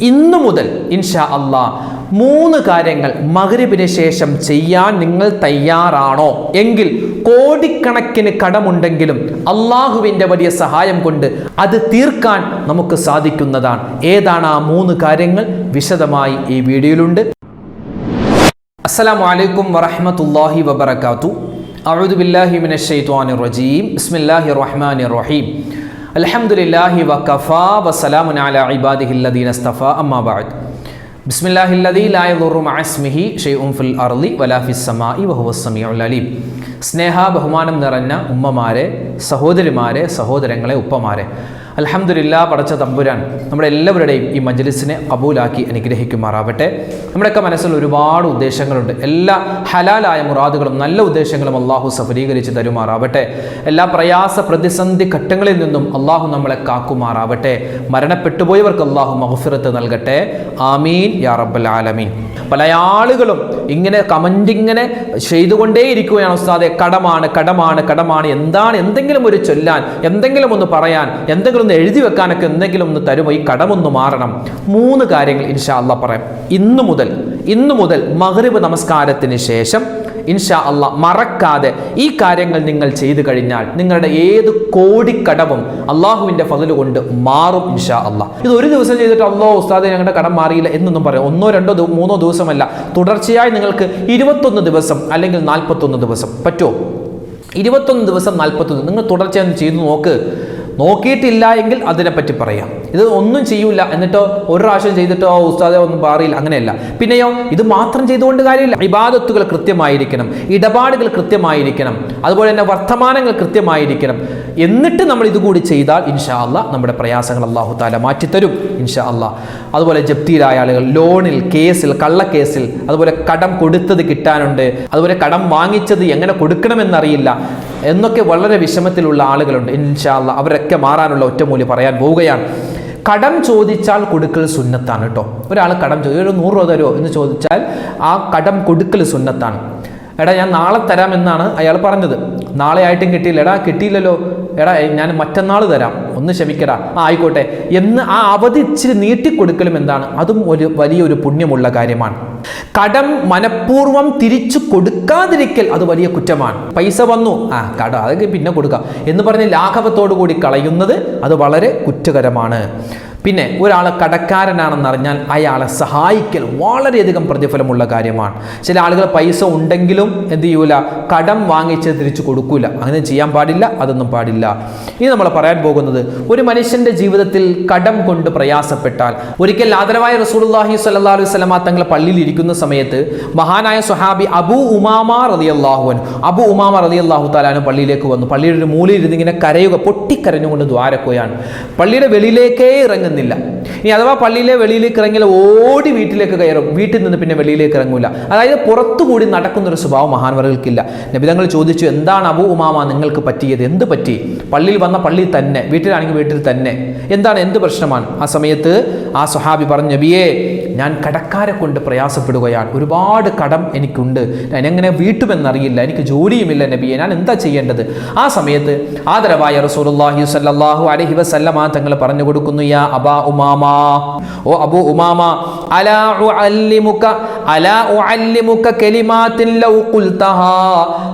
ഇന്നു മുതൽ ഇൻഷാ അള്ളാ മൂന്ന് കാര്യങ്ങൾ മകരിബിന് ശേഷം ചെയ്യാൻ നിങ്ങൾ തയ്യാറാണോ? എങ്കിൽ കോടിക്കണക്കിന് കടമുണ്ടെങ്കിലും അള്ളാഹുവിന്റെ വലിയ സഹായം കൊണ്ട് അത് തീർക്കാൻ നമുക്ക് സാധിക്കുന്നതാണ്. ഏതാണ് ആ മൂന്ന് കാര്യങ്ങൾ? വിശദമായി ഈ വീഡിയോയിലുണ്ട്. അസ്സലാമു വലൈക്കും വറഹമത്തല്ലാഹി വബർക്കാത്തു അഊദു ബില്ലാഹി മിനശ് റജീം. ബിസ്മില്ലാഹിർ റഹ്മാനിർ റഹീം. അൽഹംദുലില്ലാഹി വകഫാ വസലാമുൻ അലാ ഇബാദിഹി ലദീന ഇസ്തഫാ അമ്മാ ബഅദ്. ബിസ്മില്ലാഹി ലദീ ലാ യദുറു മഅ ഇസ്മിഹി ഷൈഉൻ ഫിൽ അർളി വലാ ഫിസ് സമാഇ വഹുവസ് സമീഉൽ അലീം. സ്നേഹ ബഹുമാനം നിറഞ്ഞ ഉമ്മമാരെ സഹോദരിമാരെ സഹോദരങ്ങളെ ഉപ്പമാരെ അൽഹംദുലില്ലാ പടച്ച തമ്പുരാൻ നമ്മുടെ എല്ലാവരുടെയും ഈ മജ്ലിസിനെ കബൂലാക്കി അനുഗ്രഹിക്കുമാറാവട്ടെ. നമ്മുടെയൊക്കെ മനസ്സിൽ ഒരുപാട് ഉദ്ദേശങ്ങളുണ്ട്. എല്ലാ ഹലാലായ മുറാദുകളും നല്ല ഉദ്ദേശങ്ങളും അള്ളാഹു സഫലീകരിച്ച് തരുമാറാവട്ടെ. എല്ലാ പ്രയാസ പ്രതിസന്ധി ഘട്ടങ്ങളിൽ നിന്നും അള്ളാഹു നമ്മളെ കാക്കുമാറാവട്ടെ. മരണപ്പെട്ടുപോയവർക്ക് അള്ളാഹു മഹഫിറത്ത് നൽകട്ടെ. ആമീൻ യാ റബ്ബൽ ആലമീൻ. പല ആളുകളും ഇങ്ങനെ കമന്റ് ഇങ്ങനെ ചെയ്തുകൊണ്ടേയിരിക്കുകയാണ്. ഉസ്താദെ കടമാണ് കടമാണ് കടമാണ്. എന്താണ് എന്തെങ്കിലും ഒരു ചൊല്ലാൻ എന്തെങ്കിലും ഒന്ന് പറയാൻ എന്തെങ്കിലും ഒന്ന് എഴുതി വെക്കാനൊക്കെ എന്തെങ്കിലും ഒന്ന് തരുമോ? ഈ കടമൊന്ന് മാറണം. മൂന്ന് കാര്യങ്ങൾ ഇൻഷാ അള്ളാ പറയാം. ഇന്നു മുതൽ ഇന്നു മുതൽ മഗ്രിബ് നമസ്കാരത്തിന് ശേഷം ഇൻഷാ അല്ല മറക്കാതെ ഈ കാര്യങ്ങൾ നിങ്ങൾ ചെയ്തു കഴിഞ്ഞാൽ നിങ്ങളുടെ ഏത് കോടിക്കടവും അള്ളാഹുവിന്റെ ഫതിൽ കൊണ്ട് മാറും ഇൻഷാ അല്ല ഇത് ഒരു ദിവസം ചെയ്തിട്ട് അള്ളാഹു ഉസ്താദ് ഞങ്ങളുടെ കടം മാറിയില്ല എന്നൊന്നും പറയാം. ഒന്നോ രണ്ടോ മൂന്നോ ദിവസമല്ല. തുടർച്ചയായി നിങ്ങൾക്ക് ഇരുപത്തൊന്ന് ദിവസം അല്ലെങ്കിൽ നാൽപ്പത്തൊന്ന് ദിവസം. പറ്റുമോ ഇരുപത്തൊന്ന് ദിവസം നാൽപ്പത്തൊന്ന്. നിങ്ങൾ തുടർച്ചയായി ചെയ്തു നോക്ക്. നോക്കിയിട്ടില്ല എങ്കിൽ അതിനെപ്പറ്റി പറയാം. ഇത് ഒന്നും ചെയ്യൂല. എന്നിട്ടോ ഒരു പ്രാവശ്യം ചെയ്തിട്ടോ ഉസ്താദെ ഒന്നും പാറിയില്ല അങ്ങനെയല്ല. പിന്നെയോ ഇത് മാത്രം ചെയ്തുകൊണ്ട് കാര്യമില്ല. ഇബാദത്തുകൾ കൃത്യമായിരിക്കണം. ഇടപാടുകൾ കൃത്യമായിരിക്കണം. അതുപോലെ തന്നെ വർത്തമാനങ്ങൾ കൃത്യമായിരിക്കണം. എന്നിട്ട് നമ്മൾ ഇതുകൂടി ചെയ്താൽ ഇൻഷാ അല്ലാ നമ്മുടെ പ്രയാസങ്ങൾ അള്ളാഹു താല മാറ്റിത്തരും ഇൻഷാ അല്ലാ അതുപോലെ ജപ്തിയിലായ ആളുകൾ ലോണിൽ കേസിൽ കള്ളക്കേസിൽ അതുപോലെ കടം കൊടുത്തത് കിട്ടാനുണ്ട് അതുപോലെ കടം വാങ്ങിച്ചത് എങ്ങനെ കൊടുക്കണമെന്നറിയില്ല എന്നൊക്കെ വളരെ വിഷമത്തിലുള്ള ആളുകളുണ്ട്. ഇൻഷാ അല്ല അവരൊക്കെ മാറാനുള്ള ഒറ്റമൂലി പറയാൻ പോവുകയാണ്. കടം ചോദിച്ചാൽ കൊടുക്കൽ സുന്നത്താണ് കേട്ടോ. ഒരാൾ കടം ചോദിച്ചു ഒരു നൂറ് രൂപ തരുമോ എന്ന് ചോദിച്ചാൽ ആ കടം കൊടുക്കൽ സുന്നത്താണ്. എടാ ഞാൻ നാളെ തരാം എന്നാണ് അയാൾ പറഞ്ഞത്. നാളെ ആയിട്ടും കിട്ടിയില്ല. എടാ കിട്ടിയില്ലല്ലോ. എടാ ഞാൻ മറ്റന്നാൾ തരാം. ഒന്ന് ക്ഷമിക്കടാ. ആ ആയിക്കോട്ടെ. എന്ന് ആ അവധി ഇച്ചിരി നീട്ടിക്കൊടുക്കലും എന്താണ്? അതും ഒരു വലിയൊരു പുണ്യമുള്ള കാര്യമാണ്. കടം മനഃപൂർവം തിരിച്ചു കൊടുക്കാതിരിക്കൽ അത് വലിയ കുറ്റമാണ്. പൈസ വന്നു. ആ കട അതൊക്കെ പിന്നെ കൊടുക്കാം. എന്ന് പറഞ്ഞ് ലാഘവത്തോടു കൂടി കളയുന്നത് അത് വളരെ കുറ്റകരമാണ്. പിന്നെ ഒരാൾ കടക്കാരനാണെന്ന് അറിഞ്ഞാൽ അയാളെ സഹായിക്കൽ വളരെയധികം പ്രതിഫലമുള്ള കാര്യമാണ്. ചില ആളുകൾ പൈസ ഉണ്ടെങ്കിലും എന്ത് ചെയ്യൂല? കടം വാങ്ങിച്ച് തിരിച്ചു കൊടുക്കൂല. അങ്ങനെ ചെയ്യാൻ പാടില്ല അതൊന്നും പാടില്ല. ഇനി നമ്മൾ പറയാൻ പോകുന്നത് ഒരു മനുഷ്യന്റെ ജീവിതത്തിൽ കടം കൊണ്ട് പ്രയാസപ്പെട്ടാൽ ഒരിക്കൽ ആദരവായ റസൂലുള്ളാഹി സല്ലാ അലൈഹി സ്വലമ തങ്ങൾ പള്ളിയിൽ ഇരിക്കുന്ന സമയത്ത് മഹാനായ സുഹാബി അബു ഉമാമ റളിയല്ലാഹു അൻഹു അബു ഉമാമ റളിയല്ലാഹു താലാനും പള്ളിയിലേക്ക് വന്നു. പള്ളിയുടെ ഒരു മൂലയിൽ ഇരുന്ന് ഇങ്ങനെ കരയുക പൊട്ടിക്കരഞ്ഞുകൊണ്ട് ദ്വാരക്കുകയാണ് പള്ളിയുടെ വെളിയിലേക്കേ ഇറങ്ങുന്നില്ല ഇനി അഥവാ പള്ളിയിലെ വെളിയിലേക്ക് ഇറങ്ങിയാൽ ഓടി വീട്ടിലേക്ക് കയറും. വീട്ടിൽ നിന്ന് പിന്നെ വെളിയിലേക്ക് ഇറങ്ങൂല. അതായത് പുറത്തുകൂടി നടക്കുന്ന ഒരു സ്വഭാവം മഹാൻവറുകൾക്കില്ല. നബിതങ്ങൾ ചോദിച്ചു എന്താണ് അബു ഉമാമ നിങ്ങൾക്ക് പറ്റിയത്? എന്ത് പറ്റി? പള്ളിയിൽ വന്ന പള്ളി തന്നെ വീട്ടിലാണെങ്കിൽ വീട്ടിൽ തന്നെ. എന്താണ് എന്ത് പ്രശ്നമാണ്? ആ സമയത്ത് ആ സുഹാബി പറഞ്ഞു നബിയേ ഞാൻ കടക്കാരെ കൊണ്ട് പ്രയാസപ്പെടുകയാണ്. ഒരുപാട് കടം എനിക്കുണ്ട്. ഞാൻ എങ്ങനെ വീട്ടുമെന്നറിയില്ല. എനിക്ക് ജോലിയുമില്ല നബിയെ. ഞാൻ എന്താ ചെയ്യേണ്ടത്? ആ സമയത്ത് ആദരവായ റസൂലുള്ളാഹി സ്വല്ലല്ലാഹു അലൈഹി തങ്ങൾ പറഞ്ഞു കൊടുക്കുന്നു യാ അബാ ഉമാമ ഓ അബു ഉമാമ അലാ ഉഅല്ലിമുക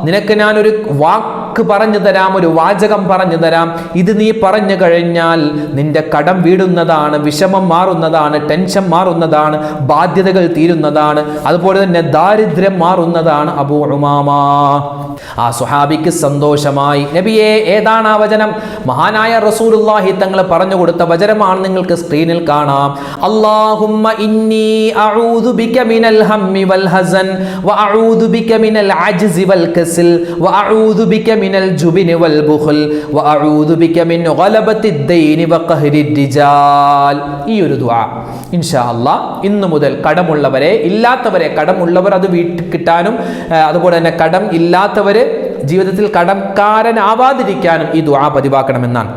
നിനക്ക് ഞാൻ ഒരു വാക്ക് പറഞ്ഞു തരാം ഒരു വാചകം പറഞ്ഞു തരാം. ഇത് നീ പറഞ്ഞു കഴിഞ്ഞാൽ നിന്റെ കടം വീടുന്നതാണ് വിഷമം മാറുന്നതാണ് ടെൻഷൻ മാറുന്നതാണ് ബാധ്യതകൾ തീരുന്നതാണ് അതുപോലെ തന്നെ ദാരിദ്ര്യം മാറുന്നതാണ് അബൂ ഉമാമ. ആ സുഹാബിക്ക് സന്തോഷമായി. നബിയെ ഏതാണ് ആ വചനം? മഹാനായ റസൂലുള്ളാഹി തങ്ങൾ പറഞ്ഞു കൊടുത്ത വചനമാണ് നിങ്ങൾക്ക് സ്ക്രീനിൽ കാണാം. അല്ലാഹുമ്മ ഇന്നി അഊദു ബിക മിനൽ ഹമ്മി വൽ ഹസൻ വഅഊദു ബിക മിനൽ അജ്സി വൽ കസൽ വഅഊദു ബിക മിനൽ ജുബ്നി വൽ ബുഖൽ വഅഊദു ബിക മിൻ ഗലബത്തി ദൈനി വഖഹരി റിജാൽ ഈ ഒരു ദുആ ഇൻഷാ അല്ലാ ഇന്നു മുതൽ കടമുള്ളവരെ ഇല്ലാത്തവരെ കടമുള്ളവർ അത് വീട്ടിൽ കിട്ടാനും അതുപോലെ തന്നെ കടം ഇല്ലാത്തവരെ ജീവിതത്തിൽ കടംകാരനാവാതിരിക്കാനും ഈ ദുആ പതിവാക്കണമെന്നാണ്.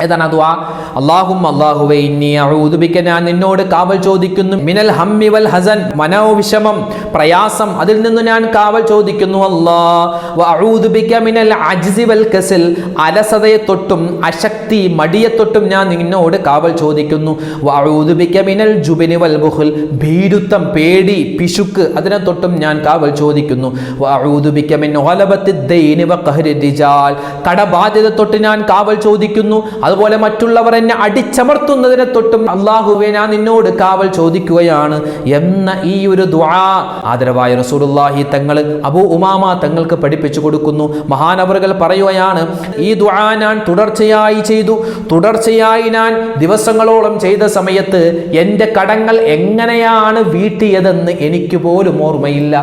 ഏതാണ് അതുവാ അള്ളാഹും അള്ളാഹുവെ ഇന്നിയൂതുബിക്ക ഞാൻ നിന്നോട് കാവൽ ചോദിക്കുന്നു. മിനൽ ഹമ്മി വൽ ഹസൻ മനോവിഷമം പ്രയാസം അതിൽ നിന്ന് ഞാൻ കാവൽ ചോദിക്കുന്നു. അള്ളാഹുബിക്ക മിനൽ അജ്സി വൽ കസിൽ അലസതയെ തൊട്ടും അശക്തി മടിയെ തൊട്ടും ഞാൻ നിന്നോട് കാവൽ ചോദിക്കുന്നു. വഴൂതുബിക്ക മിനൽ ജുബിനി വൽ ബുഹുൽ ഭീരുത്വം പേടി പിശുക്ക് അതിനെ തൊട്ടും ഞാൻ കാവൽ ചോദിക്കുന്നു. വഴൂതുബിക്ക മിൻ ഗലബത്തി ദൈനിവ കഹരി കടബാധ്യത തൊട്ട് ഞാൻ കാവൽ ചോദിക്കുന്നു. അതുപോലെ മറ്റുള്ളവർ എന്നെ അടിച്ചമർത്തുന്നതിനെ തൊട്ടും അള്ളാഹുവെ ഞാൻ നിന്നോട് കാവൽ ചോദിക്കുകയാണ്. എന്ന ഈ ഒരു ദുആ ആദരവായ റസൂലുള്ളാഹി തങ്ങൾ അബു ഉമാമ തങ്ങൾക്ക് പഠിപ്പിച്ചു കൊടുക്കുന്നു. മഹാനവറുകൾ പറയുകയാണ് ഈ ദ്വാ ഞാൻ തുടർച്ചയായി ചെയ്തു. തുടർച്ചയായി ഞാൻ ദിവസങ്ങളോളം ചെയ്ത സമയത്ത് എന്റെ കടങ്ങൾ എങ്ങനെയാണ് വീട്ടിയതെന്ന് എനിക്ക് പോലും ഓർമ്മയില്ല.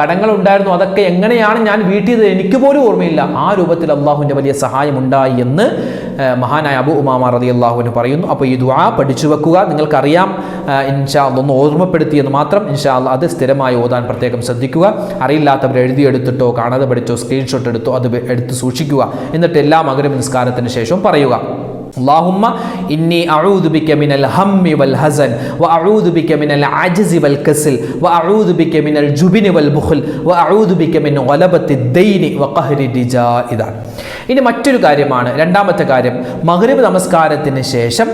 കടങ്ങൾ ഉണ്ടായിരുന്നു അതൊക്കെ എങ്ങനെയാണ് ഞാൻ വീട്ടിയത് എനിക്ക് പോലും ഓർമ്മയില്ല. ആ രൂപത്തിൽ അള്ളാഹുവിന്റെ വലിയ സഹായം ഉണ്ടായി എന്ന് മഹാനായ അബു ഉമാമ റതി അള്ളാഹുവിന് പറയുന്നു അപ്പോൾ ഈ ദുആ പഠിച്ചു വെക്കുക നിങ്ങൾക്കറിയാം ഇൻഷാ അല്ലാ ഒന്ന് ഓർമ്മപ്പെടുത്തിയെന്ന് മാത്രം ഇൻഷാ അള്ളാഹ് അത് സ്ഥിരമായി ഓതാൻ പ്രത്യേകം ശ്രദ്ധിക്കുക. അറിയില്ലാത്തവർ എഴുതിയെടുത്തിട്ടോ കാണാതെ പഠിച്ചോ സ്ക്രീൻഷോട്ട് എടുത്തോ അത് എടുത്ത് സൂക്ഷിക്കുക. എന്നിട്ട് എല്ലാ മകരം നിസ്കാരത്തിന് ശേഷവും പറയുക. اللهم إني أعوذ بك من الهم والحزن وأعوذ بك من العجز والكسل وأعوذ بك من الجبن والبخل وأعوذ بك من غلبة الدين وقهر الرجال ഇതാണ് ഇനി മറ്റൊരു കാര്യമാണ് രണ്ടാമത്തെ കാര്യം മഗ്രിബ് നമസ്കാരത്തിന് ശേഷം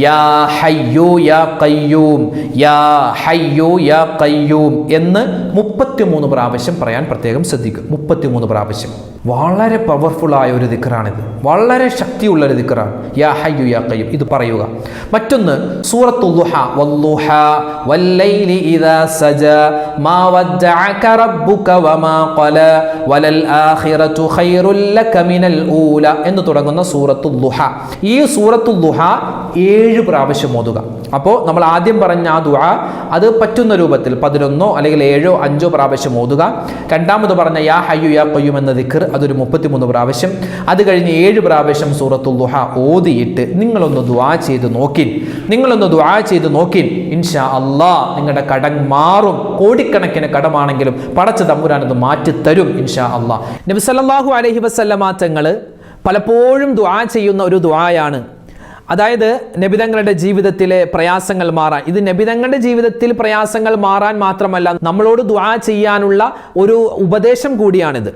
യാ ഹയ്യോ യാ കയ്യൂം യാ ഹയ്യോ യാ കയ്യൂം എന്ന് മുപ്പത്തിമൂന്ന് പ്രാവശ്യം പറയാൻ പ്രത്യേകം ശ്രദ്ധിക്കും മുപ്പത്തിമൂന്ന് പ്രാവശ്യം വളരെ പവർഫുള്ളായ ഒരു ദിക്കറാണിത് വളരെ ശക്തിയുള്ള ഒരു ദിക്കറാണ് യാ ഹയ്യു യാ കയ്യും ഇത് പറയുക. മറ്റൊന്ന് സൂറത്തു എന്ന് തുടങ്ങുന്ന സൂറത്തു ളുഹ ഈ സൂറത്തു ളുഹ ഏഴ് പ്രാവശ്യം ഓതുക. അപ്പോൾ നമ്മൾ ആദ്യം പറഞ്ഞ ആ ദുആ അത് പറ്റുന്ന രൂപത്തിൽ പതിനൊന്നോ അല്ലെങ്കിൽ ഏഴോ അഞ്ചോ പ്രാവശ്യം ഓതുക. രണ്ടാമത് പറഞ്ഞ യാ ഹയ്യു യാ കൊയ്യും എന്ന ദിക്കർ അതൊരു മുപ്പത്തിമൂന്ന് പ്രാവശ്യം. അത് കഴിഞ്ഞ് ഏഴ് പ്രാവശ്യം സൂറത്തുൽ ദുഹ ഓതിയിട്ട് നിങ്ങളൊന്ന് ദുആ ചെയ്ത് നോക്കിൻ. നിങ്ങളൊന്ന് ദുആ ചെയ്ത് നോക്കിൻ. ഇൻഷാ അള്ളാ നിങ്ങളുടെ കടം മാറും. കോടിക്കണക്കിന് കടമാണെങ്കിലും പടച്ച തമ്പുരാൻ അത് മാറ്റി തരും ഇൻഷാ അള്ളാ നബി സല്ലല്ലാഹു അലൈഹി തങ്ങളെ പലപ്പോഴും ദുആ ചെയ്യുന്ന ഒരു ദുആയാണ്. അതായത് നബിതങ്ങളുടെ ജീവിതത്തിലെ പ്രയാസങ്ങൾ മാറാൻ. ഇത് നബിതങ്ങളുടെ ജീവിതത്തിൽ പ്രയാസങ്ങൾ മാറാൻ മാത്രമല്ല നമ്മളോട് ദ്വാ ചെയ്യാനുള്ള ഒരു ഉപദേശം കൂടിയാണിത്.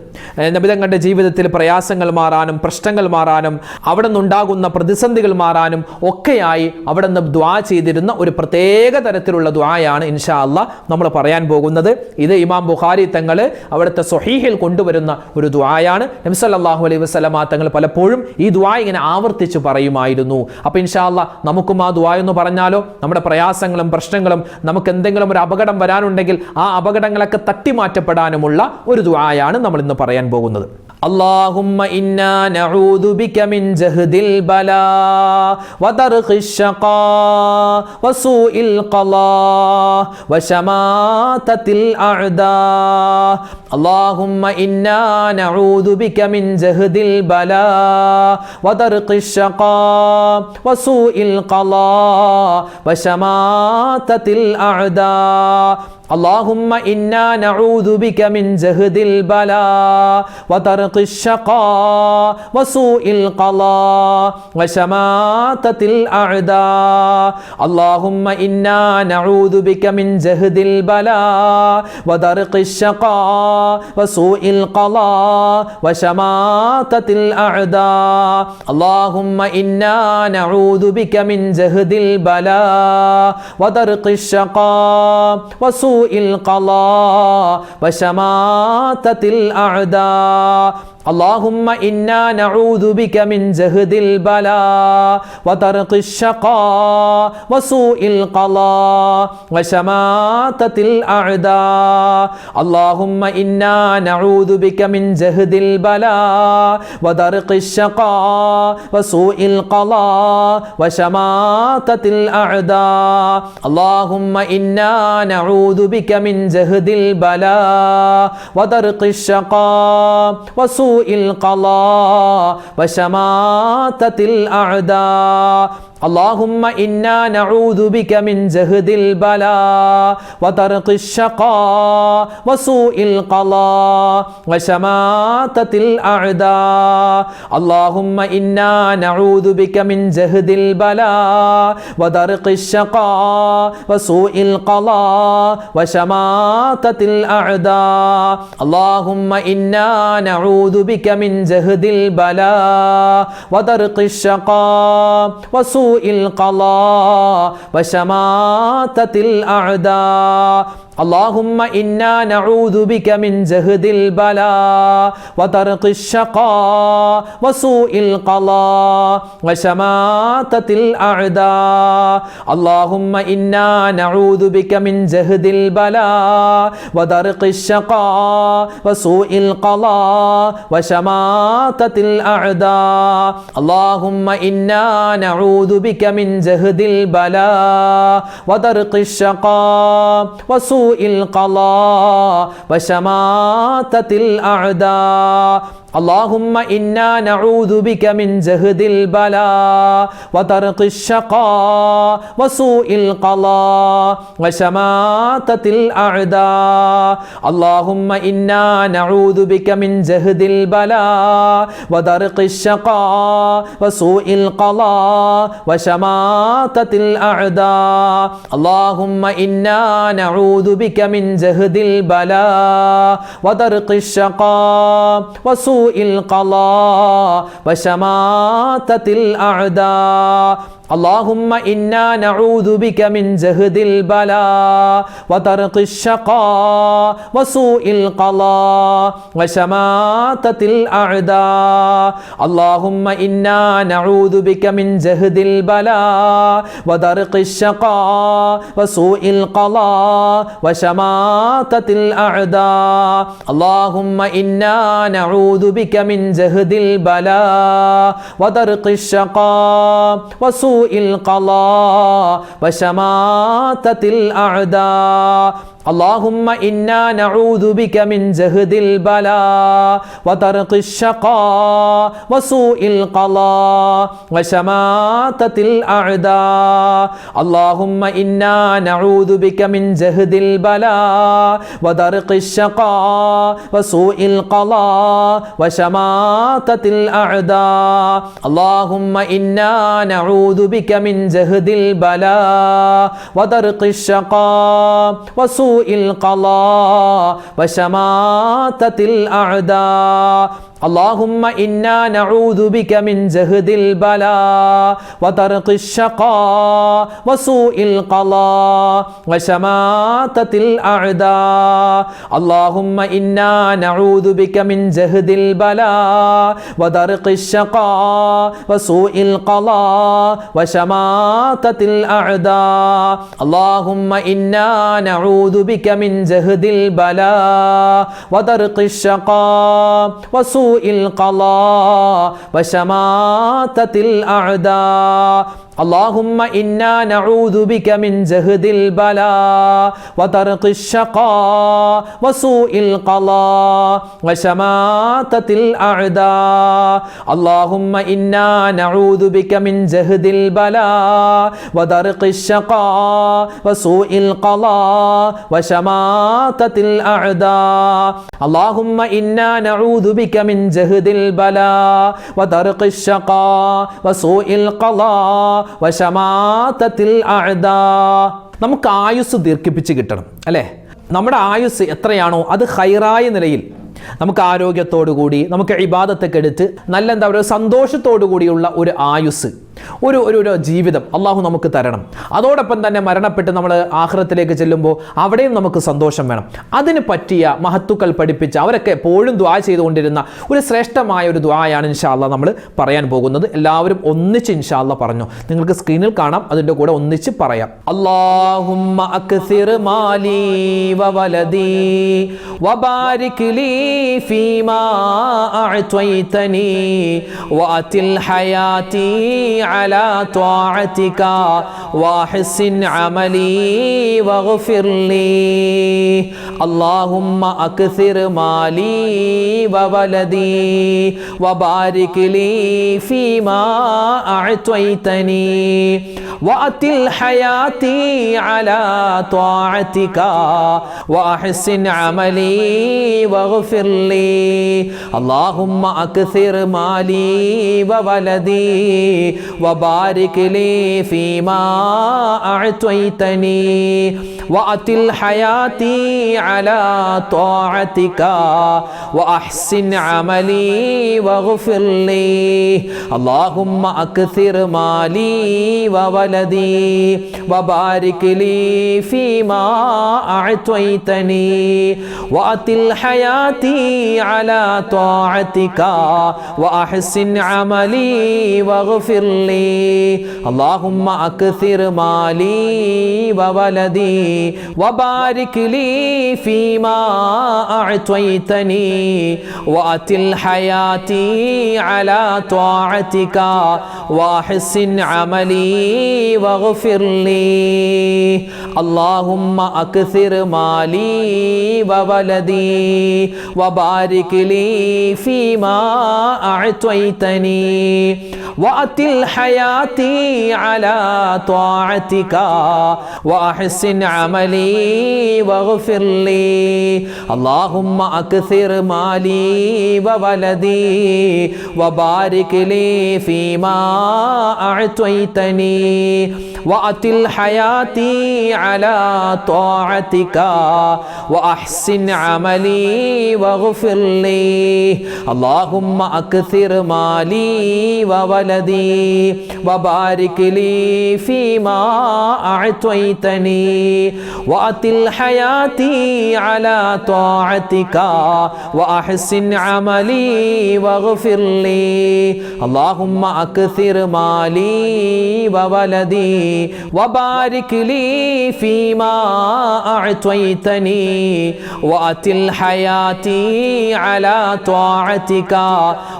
നബിതങ്ങളുടെ ജീവിതത്തിൽ പ്രയാസങ്ങൾ മാറാനും പ്രശ്നങ്ങൾ മാറാനും അവിടെ നിന്നുണ്ടാകുന്ന പ്രതിസന്ധികൾ മാറാനും ഒക്കെയായി അവിടെ നിന്ന് ദ്വാ ചെയ്തിരുന്ന ഒരു പ്രത്യേക തരത്തിലുള്ള ദ്വായാണ് ഇൻഷാ അല്ല നമ്മൾ പറയാൻ പോകുന്നത്. ഇത് ഇമാം ബുഖാരി തങ്ങൾ അവിടുത്തെ സൊഹീഹിൽ കൊണ്ടുവരുന്ന ഒരു ദ്വായാണ് നബി സല്ലല്ലാഹു അലൈഹി വസല്ലമ തങ്ങൾ പലപ്പോഴും ഈ ദുആ ഇങ്ങനെ ആവർത്തിച്ച് പറയുമായിരുന്നു. അപ്പോൾ ഇൻഷാല്ല നമുക്കും ആ ദുആ എന്ന് പറഞ്ഞാലോ? നമ്മുടെ പ്രയാസങ്ങളും പ്രശ്നങ്ങളും നമുക്ക് എന്തെങ്കിലും ഒരു അപകടം വരാനുണ്ടെങ്കിൽ ആ അപകടങ്ങളൊക്കെ തട്ടിമാറ്റപ്പെടാനുമുള്ള ഒരു ദുആയാണ് നമ്മൾ ഇന്ന് പറയാൻ പോകുന്നത്. اللهم إنا نعوذ بك من جهد البلاء ودرق الشقاء وسوء القضاء وشماتة الأعداء اللهم إنا نعوذ بك من جهد البلاء ودرق الشقاء وسوء القضاء وشماتة الأعداء اللهم إنا نعوذ بك من جهد البلاء وطرق الشقاء وسوء القضاء وشماتة الأعداء اللهم إنا نعوذ بك من جهد البلاء ودرق الشقاء وسوء القضاء وشماتة الأعداء اللهم إنا نعوذ بك من جهد البلاء ودرق الشقاء وسوء إلقضاء وشماتة الأعداء. اللهم إنا نعوذ بك من جهد البلاء وطرق الشقاء وسوء القضاء وشماتة الأعداء اللهم إنا نعوذ بك من جهد البلاء ودرق الشقاء وسوء القضاء وشماتة الأعداء اللهم إنا نعوذ بك من جهد البلاء ودرق الشقاء وسوء إلقضاء وشماتة الأعداء اللهم إنا نعوذ بك من جهد البلاء وترق الشقاء وسوء القضاء وشماتة الأعداء اللهم إنا نعوذ بك من جهد البلاء ودرق الشقاء وسوء القضاء وشماتة الأعداء اللهم إنا نعوذ بك من جهد البلاء ودرق الشقاء وسوء القضاء وشماتة الأعداء. اللهم إنا نعوذ بك من جهد البلاء وترق الشقاء وسوء القضاء وشماتة الأعداء اللهم إنا نعوذ بك من جهد البلاء ودرق الشقاء وسوء القضاء وشماتة الأعداء اللهم إنا نعوذ بك من جهد البلاء ودرق الشقاء وسوء إلقضاء وشماتة الأعداء. اللهم إنا نعوذ بك من جهد البلاء وترق الشقاء وسوء القضاء وشماتة الأعداء اللهم إنا نعوذ بك من جهد البلاء ودرق الشقاء وسوء القضاء وشماتة الأعداء اللهم إنا نعوذ بك من جهد البلاء ودرق الشقاء وسوء القضاء وشماتة الأعداء اللهم إنا نعوذ بك من جهد البلاء وترق الشقاء وسوء القضاء وشماتة الأعداء اللهم إنا نعوذ بك من جهد البلاء ودرق الشقاء وسوء القضاء وشماتة الأعداء اللهم إنا نعوذ بك من جهد البلاء ودرق الشقاء وسوء إلقضاء وشماتة الأعداء. اللهم إنا نعوذ بك من جهد البلاء وترق الشقاء وسوء القضاء وشماتة الأعداء اللهم إنا نعوذ بك من جهد البلاء ودرق الشقاء وسوء القضاء وشماتة الأعداء اللهم إنا نعوذ بك من جهد البلاء ودرق الشقاء وسوء القضاء وشماتة الأعداء. اللهم إنا نعوذ بك من جهد البلاء وترق الشقاء وسوء القضاء وشماتة الأعداء اللهم إنا نعوذ بك من جهد البلاء ودرق الشقاء وسوء القضاء وشماتة الأعداء اللهم إنا نعوذ بك من جهد البلاء ودرق الشقاء وسوء القضاء وشماتة الأعداء. اللهم إنا نعوذ بك من جهد البلاء وترق الشقاء وسوء القضاء وشماتة الأعداء اللهم إنا نعوذ بك من جهد البلاء ودرق الشقاء وسوء القضاء وشماتة الأعداء اللهم إنا نعوذ بك من جهد البلاء ودرق الشقاء وسوء القضاء വശമാത്തത്തിൽ അഴുതാ നമുക്ക് ആയുസ് ദീർഘിപ്പിച്ച് കിട്ടണം അല്ലേ? നമ്മുടെ ആയുസ് എത്രയാണോ അത് ഹൈറായ നിലയിൽ നമുക്ക് ആരോഗ്യത്തോടു കൂടി നമുക്ക് ഇബാദത്തൊക്കെ എടുത്ത് നല്ല എന്താ പറയുക സന്തോഷത്തോടു കൂടിയുള്ള ഒരു ആയുസ് ഒരു ഒരു ഒരു ജീവിതം അള്ളാഹു നമുക്ക് തരണം. അതോടൊപ്പം തന്നെ മരണപ്പെട്ട് നമ്മൾ ആഹ്റത്തിലേക്ക് ചെല്ലുമ്പോൾ അവിടെയും നമുക്ക് സന്തോഷം വേണം. അതിന് പറ്റിയ മഹത്തുക്കൾ പഠിപ്പിച്ച അവരൊക്കെ എപ്പോഴും ദ്വാ ചെയ്തുകൊണ്ടിരുന്ന ഒരു ശ്രേഷ്ഠമായ ഒരു ദ്വായാണ് ഇൻഷാല്ല നമ്മൾ പറയാൻ പോകുന്നത്. എല്ലാവരും ഒന്നിച്ച് ഇൻഷാല്ല പറഞ്ഞു. നിങ്ങൾക്ക് സ്ക്രീനിൽ കാണാം അതിന്റെ കൂടെ ഒന്നിച്ച് പറയാം. അള്ളാഹുമ്മ അക്സിർ വബാരിക് ലീ ഫീമാ വഅതിൽ ഹയാതി على طاعتك وأحسن عملي واغفر لي اللهم أكثر مالي وولدي وبارك لي فيما أعطيتني وأتل حياتي على طاعتك وأحسن عملي واغفر لي. اللهم أكثر مالي وولدي وبارك لي فيما أعطيتني. وأتل حياتي على طاعتك وأحسن عملي واغفر لي. اللهم أكثر مالي وولدي وبارك لي فيما أعطيتني. وأتل حياتي على طاعتك وأحسن عملي واغفر لي. اللهم أكثر مالي وولدي وبارك لي فيما أعطيتني وأتل حياتي على طاعتك وأحسن عملي واغفر لي. اللهم أكثر مالي وولدي وبارك لي فيما أعطيتني. وأتل حياتي على طاعتك وأحسن عملي واغفر لي. اللهم أكثر مالي وولدي وبارك لي فيما أعطيتني. وأتل حياتي على طاعتك وأحسن عملي واغفر لي. اللهم أكثر مالي وولدي وبارك لي فيما أعطيتني. وأتل حياتي على طاعتك وأحسن عملي واغفر لي. اللهم أكثر مالي وولدي وبارك لي فيما أعطيتني وأتل حياتي على طاعتك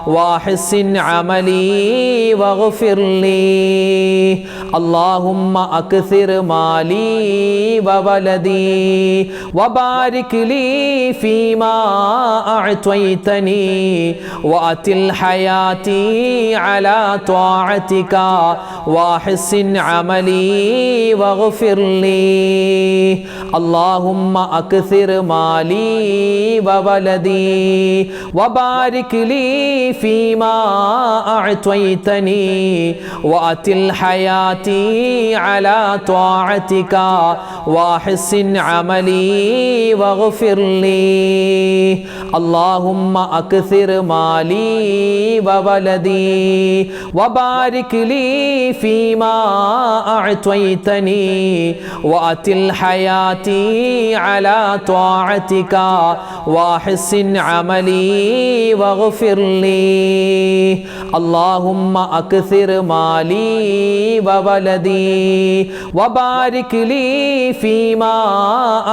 وأحسن عملي واغفر لي. اللهم أكثر مالي وولدي وبارك لي فيما أعطيتني وأتل حياتي على طاعتك وأحسن عملي واغفر لي. اللهم أكثر مالي وولدي وبارك لي فيما أعطيتني وأتل حياتي على طاعتك وأحسن عملي واغفر لي. اللهم أكثر مالي وولدي وبارك لي فيما أعطيتني وأتل حياتي على طاعتك وأحسن عملي واغفر لي. اللهم أكثر مالي وولدي وبارك لي فيما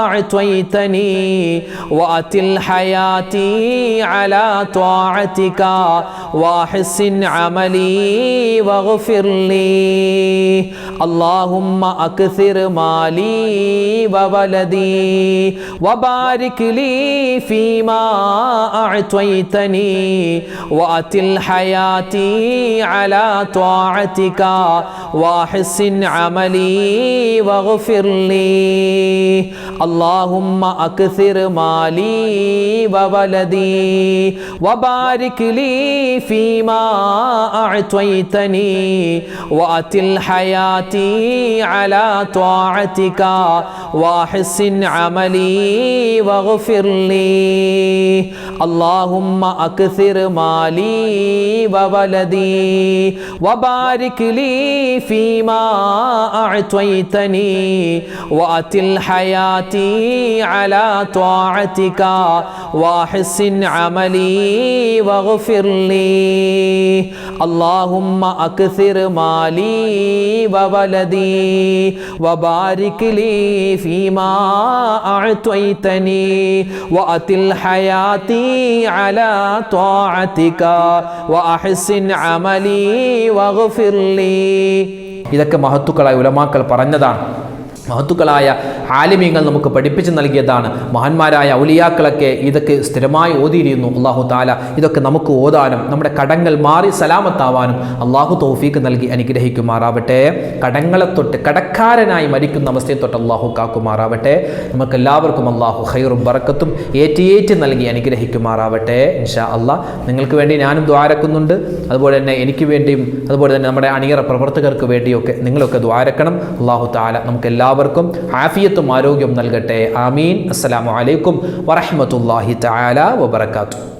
أعطيتني وأتل حياتي على طاعتك وأحسن عملي واغفر لي. اللهم أكثر مالي وولدي وبارك لي فيما أعطيتني وأتل حياتي على طاعتك وأحسن عملي واغفر لي. اللهم أكثر مالي وولدي وبارك لي فيما أعطيتني وأتل حياتي على طاعتك وأحسن عملي واغفر لي. اللهم أكثر مالي وولدي وبارك لي فيما أعطيتني وأتل حياتي على طاعتك واحسن عملي واغفر لي. اللهم أكثر مالي وولدي وبارك لي فيما أعطيتني وأتل حياتي على طاعتك وأحسن عملي واغفر لي ഇതൊക്കെ മഹത്തുക്കളായ ഉലമാക്കൾ പറഞ്ഞതാണ് മഹത്തുക്കളായ ആലിമ്യങ്ങൾ നമുക്ക് പഠിപ്പിച്ച് നൽകിയതാണ്. മഹാന്മാരായ ഔലിയാക്കളൊക്കെ ഇതൊക്കെ സ്ഥിരമായി ഓതിയിരുന്നു അള്ളാഹു താല ഇതൊക്കെ നമുക്ക് ഓതാനും നമ്മുടെ കടങ്ങൾ മാറി സലാമത്താവാനും അള്ളാഹു തൗഫീക്ക് നൽകി അനുഗ്രഹിക്കുമാറാവട്ടെ. കടങ്ങളെ തൊട്ട് കടക്കാരനായി മരിക്കുന്ന അവസ്ഥയെ തൊട്ട് അള്ളാഹു കാക്കുമാറാവട്ടെ. നമുക്ക് എല്ലാവർക്കും അള്ളാഹു ഹൈറും ബറക്കത്തും ഏറ്റിയേറ്റ് നൽകി അനുഗ്രഹിക്കുമാറാവട്ടെ. ഇൻഷാ അള്ളാഹ് നിങ്ങൾക്ക് വേണ്ടി ഞാനും ദ്വാരക്കുന്നുണ്ട് അതുപോലെ തന്നെ എനിക്ക് വേണ്ടിയും അതുപോലെ തന്നെ നമ്മുടെ അണിയറ പ്രവർത്തകർക്ക് വേണ്ടിയൊക്കെ നിങ്ങളൊക്കെ ദ്വാരക്കണം അള്ളാഹു താല നമുക്ക് എല്ലാവർക്കും ആഫിയത്തും ആരോഗ്യവും നൽകട്ടെ. ആമീൻ. അസ്സലാമു അലൈക്കും വറഹമത്തല്ലാഹി തആല വബറകാതുഹു.